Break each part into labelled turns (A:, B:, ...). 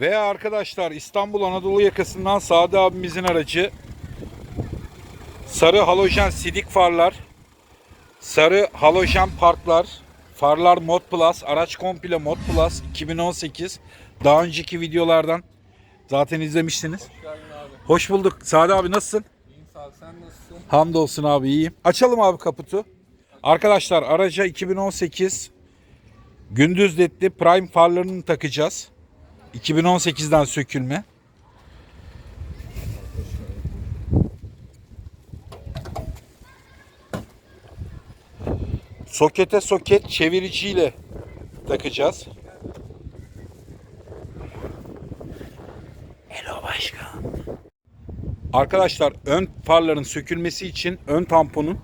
A: Ve arkadaşlar İstanbul Anadolu yakasından Sadi abimizin aracı sarı halojen sidik farlar, sarı halojen parklar, farlar Mod Plus, araç komple Mod Plus 2018. Daha önceki videolardan zaten izlemiştiniz.
B: Geldin abi.
A: Hoş bulduk. Sadi abi nasılsın?
B: İyiyim sağ ol. Sen nasılsın?
A: Hamdolsun abi iyiyim. Açalım abi kaputu. Arkadaşlar araca 2018 gündüz ledli prime farlarını takacağız. 2018'den sökülme. Sokete soket çeviriciyle takacağız. Hello başkan. Arkadaşlar ön farların sökülmesi için ön tamponun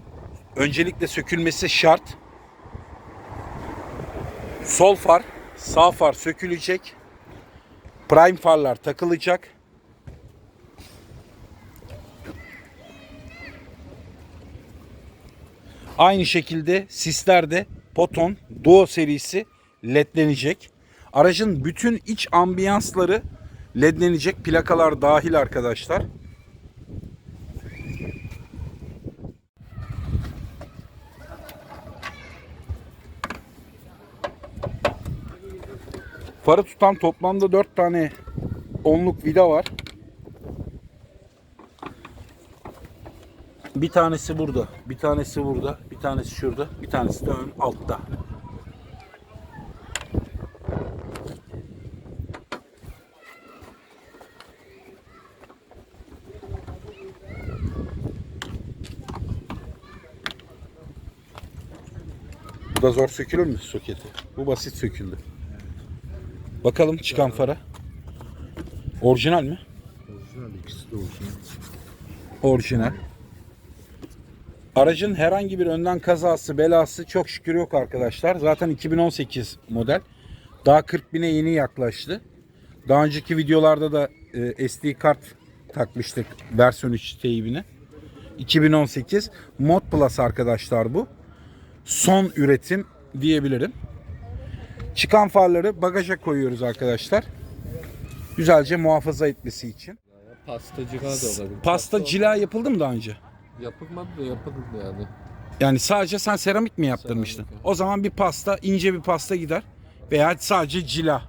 A: öncelikle sökülmesi şart. Sol far, sağ far sökülecek. Prime farlar takılacak. Aynı şekilde sisler de Poton Duo serisi ledlenecek. Aracın bütün iç ambiyansları ledlenecek. Plakalar dahil arkadaşlar. Farı tutan toplamda 4 tane onluk vida var. Bir tanesi burada, bir tanesi burada, bir tanesi şurada, bir tanesi de ön altta. Bu da zor sökülür mü soketi? Bu basit söküldü. Bakalım çıkan fara. Orijinal mi?
C: Orijinal ikisi de orijinal.
A: Orijinal. Aracın herhangi bir önden kazası belası çok şükür yok arkadaşlar. Zaten 2018 model. Daha 40 bine yeni yaklaştı. Daha önceki videolarda da e, SD kart takmıştık versiyon 3 teybine. 2018 Mod Plus arkadaşlar bu. Son üretim diyebilirim. Çıkan farları bagaja koyuyoruz arkadaşlar. Güzelce muhafaza etmesi için.
B: Pastacığa da olabilir.
A: Pasta cila yapıldı mı daha önce?
B: Yapılmadı da yapıldı yani.
A: Yani sadece sen seramik mi yaptırmıştın?
B: Seramik,
A: O zaman bir pasta, ince bir pasta gider. Veya sadece cila.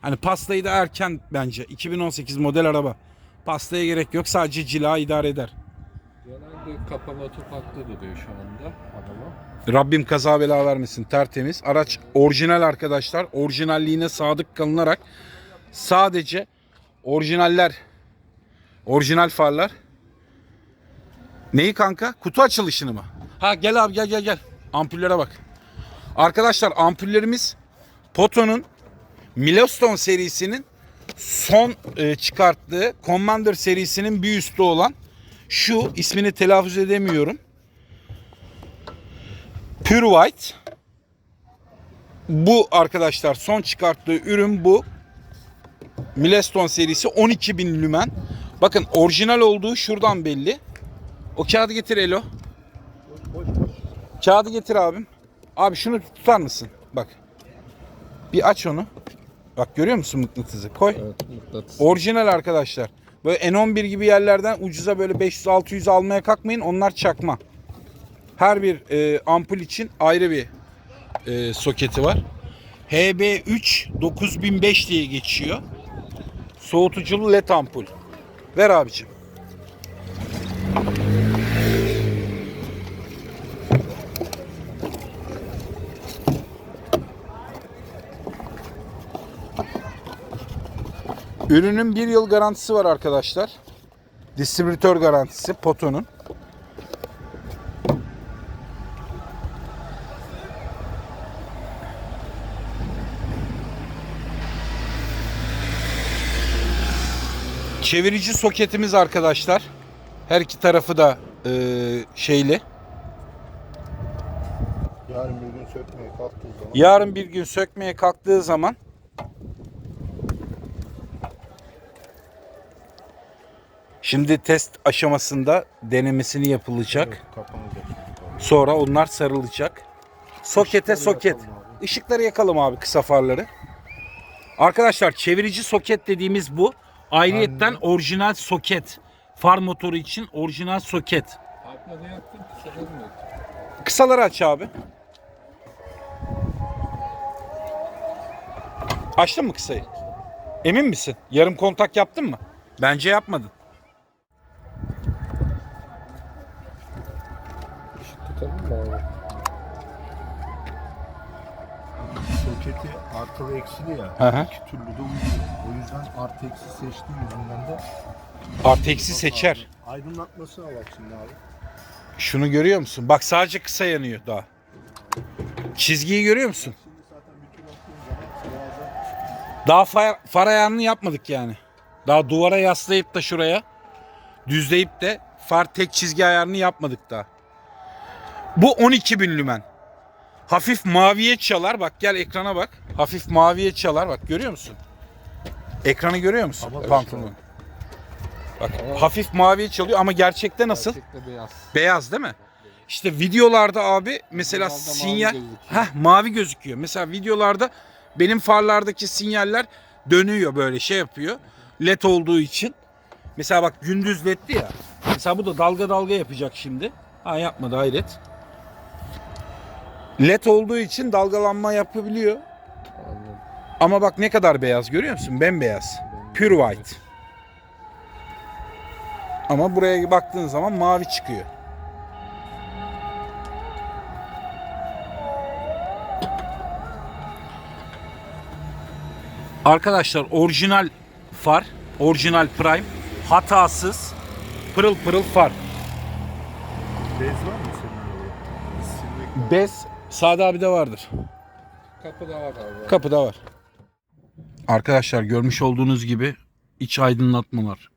A: Hani pastayı da erken bence. 2018 model araba. Pastaya gerek yok. Sadece cila idare eder.
B: Kapama topakta duruyor şu anda araba.
A: Rabbim kaza bela vermesin. Tertemiz. Araç orijinal arkadaşlar. Orijinalliğine sadık kalınarak sadece orijinaller orijinal farlar Neyi kanka? Kutu açılışını mı? Ha gel abi gel gel gel. Ampullere bak. Arkadaşlar ampullerimiz Poto'nun Milestone serisinin son e, çıkarttığı Commander serisinin bir üstü olan şu ismini telaffuz edemiyorum. Pure White. Bu arkadaşlar son çıkarttığı ürün bu. Milestone serisi 12.000 lümen. Bakın orijinal olduğu şuradan belli. O kağıdı getir Elo. Kağıdı getir abim. Abi şunu tutar mısın? Bak. Bir aç onu. Bak görüyor musun mıknatısı? Koy.
B: Evet mıknatıs.
A: Orijinal arkadaşlar. Böyle N11 gibi yerlerden ucuza böyle 500-600 almaya kalkmayın. Onlar çakma. Her bir e, ampul için ayrı bir e, soketi var. HB3 9005 diye geçiyor. Soğutuculu led ampul. Ver abicim. Ürünün bir yıl garantisi var arkadaşlar. Distribütör garantisi Poto'nun. Çevirici soketimiz arkadaşlar. Her iki tarafı da e, şeyli.
C: Yarın bir gün sökmeye kalktığı zaman
A: Yarın bir gün sökmeye kalktığı zaman Şimdi test aşamasında denemesini yapılacak. Sonra onlar sarılacak. Sokete soket. Işıkları yakalım abi kısa farları. Arkadaşlar çevirici soket dediğimiz bu. Ayrıyetten orijinal soket. Far motoru için orijinal soket.
B: Kısaları
A: aç abi. Açtın mı kısayı? Emin misin? Yarım kontak yaptın mı? Bence yapmadın.
B: Mı abi?
C: Soketi artı ve eksili ya.
A: Hı hı.
C: İki türlü de uyuyor. O yüzden artı eksi seçtiğim yüzünden de
A: Artı eksi seçer.
C: aydınlatması var bak şimdi abi.
A: Şunu görüyor musun? Bak sadece kısa yanıyor daha. Çizgiyi görüyor musun?
C: Şimdi zaten bütün attığım zaman beyaza
A: Daha far, far ayarını yapmadık yani. Daha duvara yaslayıp da şuraya düzleyip de far tek çizgi ayarını yapmadık daha. Bu 12 bin lümen. Hafif maviye çalar. Bak gel ekrana bak. Hafif maviye çalar. Bak görüyor musun? Ekranı görüyor musun?
C: Ama
A: Pantolonu. Bak hafif maviye çalıyor ama gerçekte nasıl?
B: Gerçekte beyaz.
A: Beyaz değil mi? İşte videolarda abi mesela
B: mavi
A: sinyal
B: gözüküyor.
A: Heh, mavi gözüküyor. Mesela videolarda benim farlardaki sinyaller dönüyor böyle şey yapıyor. LED olduğu için. Mesela bak gündüz leddi ya. Mesela bu da dalga dalga yapacak şimdi. Ha yapmadı hayret. LED olduğu için dalgalanma yapabiliyor.
B: Anladım.
A: Ama bak ne kadar beyaz görüyor musun? Bembeyaz. Pure white. Ama buraya baktığın zaman mavi çıkıyor. Arkadaşlar orijinal far, orijinal prime, hatasız, pırıl pırıl far.
C: bez var mı senin
A: Bez Sade abi de vardır.
B: Kapıda var abi.
A: Kapıda var. Arkadaşlar görmüş olduğunuz gibi iç aydınlatmalar.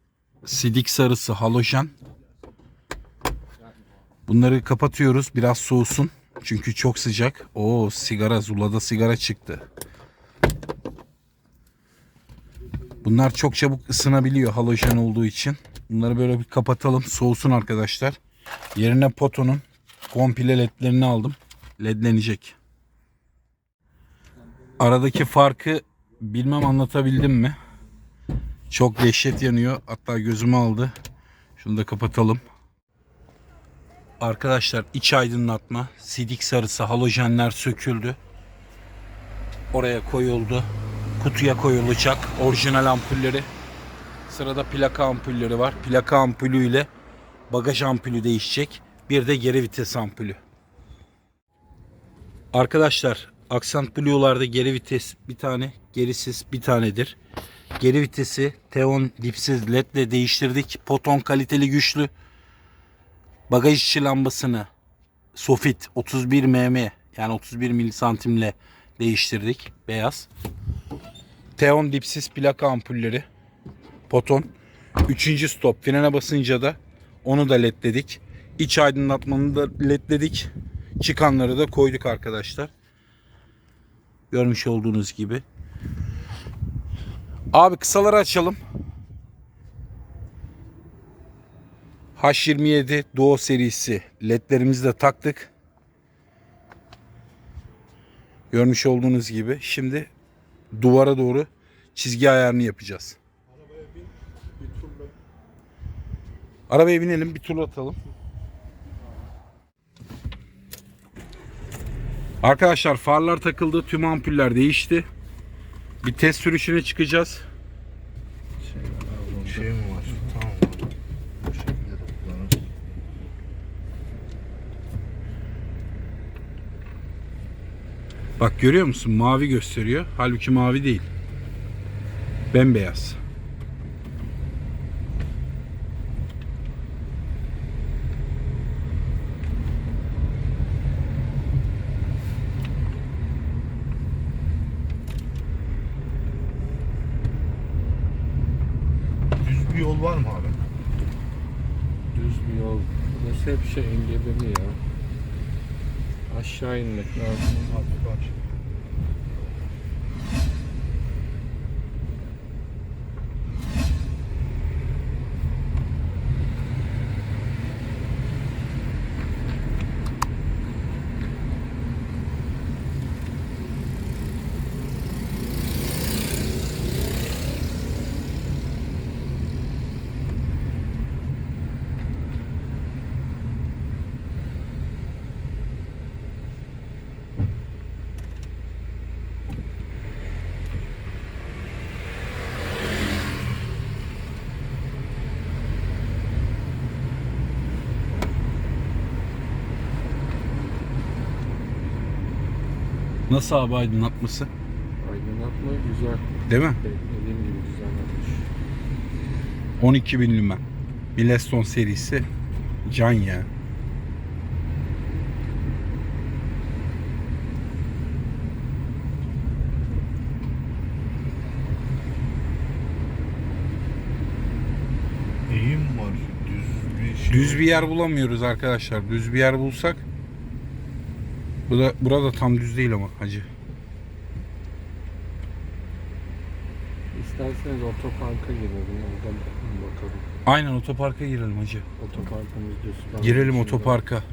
A: Sidik sarısı halojen. Bunları kapatıyoruz biraz soğusun. Çünkü çok sıcak. Oo sigara zulada sigara çıktı. Bunlar çok çabuk ısınabiliyor halojen olduğu için. Bunları böyle bir kapatalım soğusun arkadaşlar. Yerine Poto'nun komple ledlerini aldım. Ledlenecek. Aradaki farkı bilmem anlatabildim mi? Çok dehşet yanıyor. Hatta gözümü aldı. Şunu da kapatalım. Arkadaşlar iç aydınlatma, sidik sarısı, halojenler söküldü. Oraya koyuldu. Kutuya koyulacak orijinal ampulleri. Sırada plaka ampulleri var. Plaka ampulüyle bagaj ampulü değişecek. Bir de geri vites ampulü. Arkadaşlar Aksant Blue'larda geri vites bir tane, gerisiz bir tanedir. Geri vitesi Teon dipsiz led ile değiştirdik. Poton kaliteli güçlü. Bagaj içi lambasını Sofit 31 mm yani 31 milisantimle değiştirdik. Beyaz. Teon dipsiz plaka ampulleri. Poton. Üçüncü stop. Frene basınca da onu da ledledik. İç aydınlatmanı da ledledik. Çıkanları da koyduk arkadaşlar. Görmüş olduğunuz gibi. Abi kısaları açalım. H27 Duo serisi ledlerimizi de taktık. Görmüş olduğunuz gibi. Şimdi duvara doğru çizgi ayarını yapacağız.
C: bir turla
A: Arabaya binelim bir tur atalım. Arkadaşlar farlar takıldı. Tüm ampuller değişti. Bir test sürüşüne çıkacağız.
C: şey mi var? Tamam. Bu şekilde de kullanırız.
A: Bak görüyor musun? Mavi gösteriyor. Halbuki mavi değil. Bembeyaz.
C: Düz bir yol var mı abi?
B: Düz bir yol. Burası hep şey engebeli ya. Aşağı inmek lazım.
C: Abi var.
A: Nasıl abi aydınlatması?
B: Aydınlatma güzel.
A: Değil mi?
B: Beklediğim gibi güzel olmuş.
A: 12 bin lümen. Milestone serisi can ya.
C: Eğim var. Düz bir şey.
A: Düz bir yer bulamıyoruz arkadaşlar. Düz bir yer bulsak bu da burada tam düz değil ama hacı.
B: İsterseniz otoparka girelim. Oradan bakalım.
A: Aynen otoparka girelim hacı.
B: Otoparkımız düz. Ben
A: Girelim otoparka.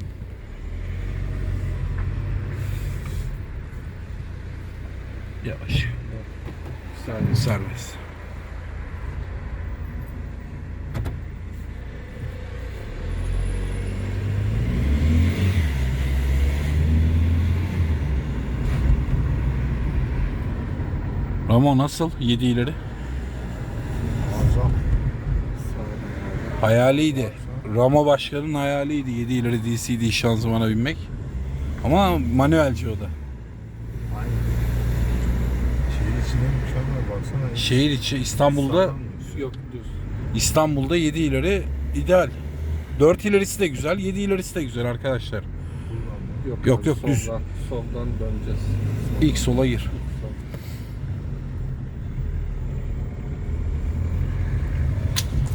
A: Yavaş.
B: Bir saniye.
A: Ramo nasıl? 7 ileri.
C: Muazzam.
A: Hayaliydi. Ramo başkanın hayaliydi 7 ileri DCD şanzımana binmek. Ama manuelci o da.
C: Şehir içinde mükemmel baksana.
A: Şehir içi İstanbul'da?
B: Yok düz.
A: İstanbul'da 7 ileri ideal. 4 ilerisi de güzel, 7 ilerisi de güzel arkadaşlar.
B: Yok
A: Yok, yok, düz.
B: Soldan, soldan döneceğiz.
A: İlk sola gir.
B: Sol.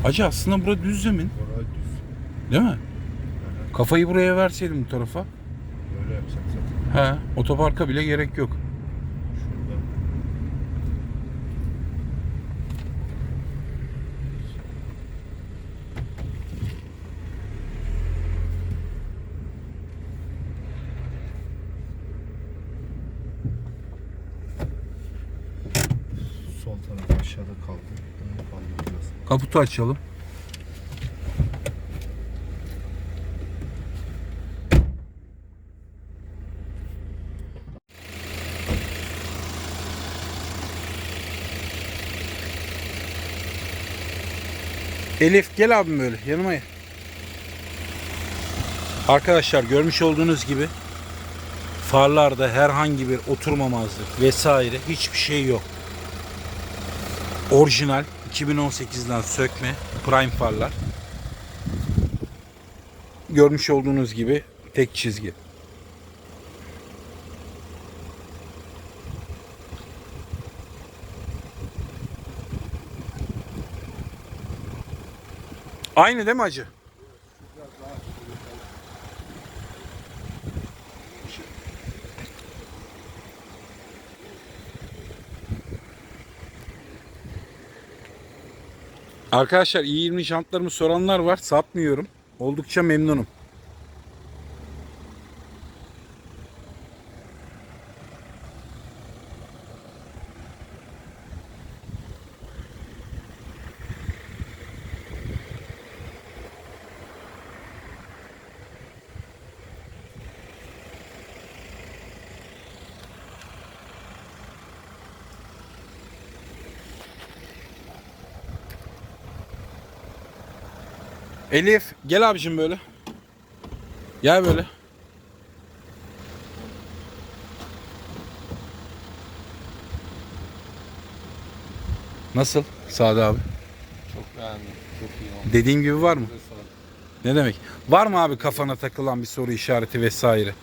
A: Acı aslında bura düz zemin
C: Orası düz.
A: değil mi? Kafayı buraya verseydim bu tarafa.
C: Böyle yapsak zaten.
A: He, otoparka bile gerek yok.
C: Şurada. Sol taraf aşağıda kaldı.
A: Kaputu açalım. Elif gel abim böyle yanıma gel. Arkadaşlar görmüş olduğunuz gibi farlarda herhangi bir oturmamazlık vesaire hiçbir şey yok. Orijinal 2018'den sökme prime farlar. Görmüş olduğunuz gibi tek çizgi. Aynı değil mi acı? Arkadaşlar i20 jantlarımı soranlar var. Satmıyorum. Oldukça memnunum. Elif gel abicim böyle. Gel böyle. Nasıl Sade abi?
B: Çok beğendim. Çok iyi oldu.
A: Dediğim gibi var mı? Ne demek? Var mı abi kafana takılan bir soru işareti vesaire?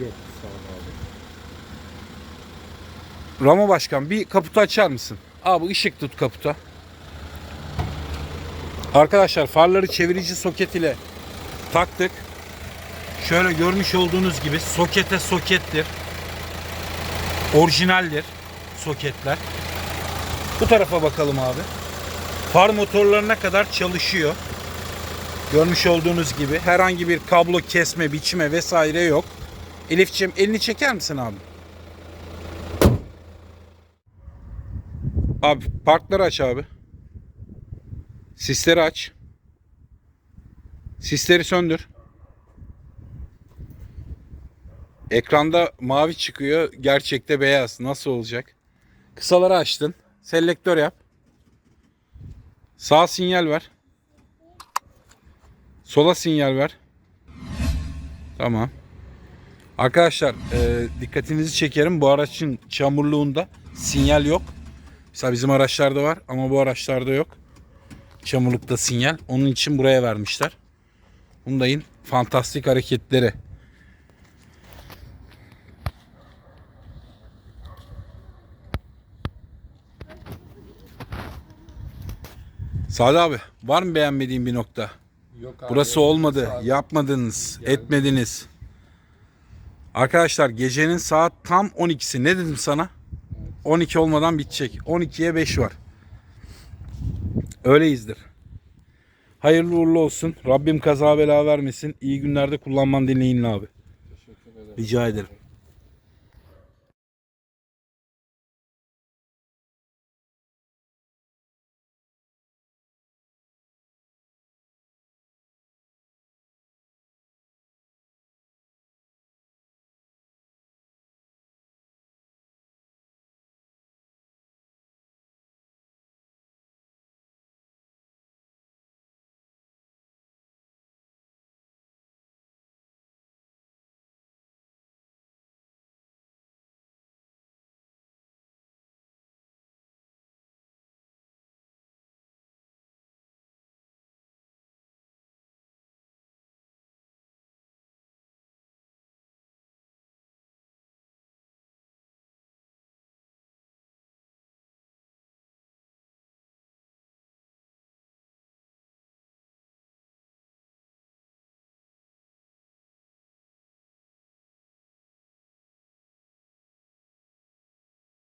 B: Yok sağ ol abi.
A: Ramo Başkan bir kaputu açar mısın? Abi ışık tut kaputa. Arkadaşlar farları çevirici soket ile taktık. Şöyle görmüş olduğunuz gibi sokete sokettir. Orijinaldir soketler. Bu tarafa bakalım abi. Far motorlarına kadar çalışıyor. Görmüş olduğunuz gibi herhangi bir kablo kesme, biçme vesaire yok. Elifçim elini çeker misin abi? Abi parkları aç abi. Sisleri aç. Sisleri söndür. Ekranda mavi çıkıyor. Gerçekte beyaz. Nasıl olacak? Kısaları açtın. Selektör yap. Sağ sinyal ver. Sola sinyal ver. Tamam. Arkadaşlar e, dikkatinizi çekerim. Bu aracın çamurluğunda sinyal yok. Mesela bizim araçlarda var ama bu araçlarda yok. Çamurlukta sinyal. Onun için buraya vermişler. Hyundai'nin fantastik hareketleri. Sadi abi var mı beğenmediğin bir nokta?
B: Yok abi,
A: Burası olmadı.
B: saat-
A: Yapmadınız. Etmediniz. Arkadaşlar gecenin saat tam 12'si. Ne dedim sana? 12 olmadan bitecek. 12'ye 5 var. Öyleyizdir. Hayırlı uğurlu olsun. Rabbim kaza bela vermesin. İyi günlerde kullanman dileğinle abi.
B: Teşekkür ederim.
A: Rica ederim.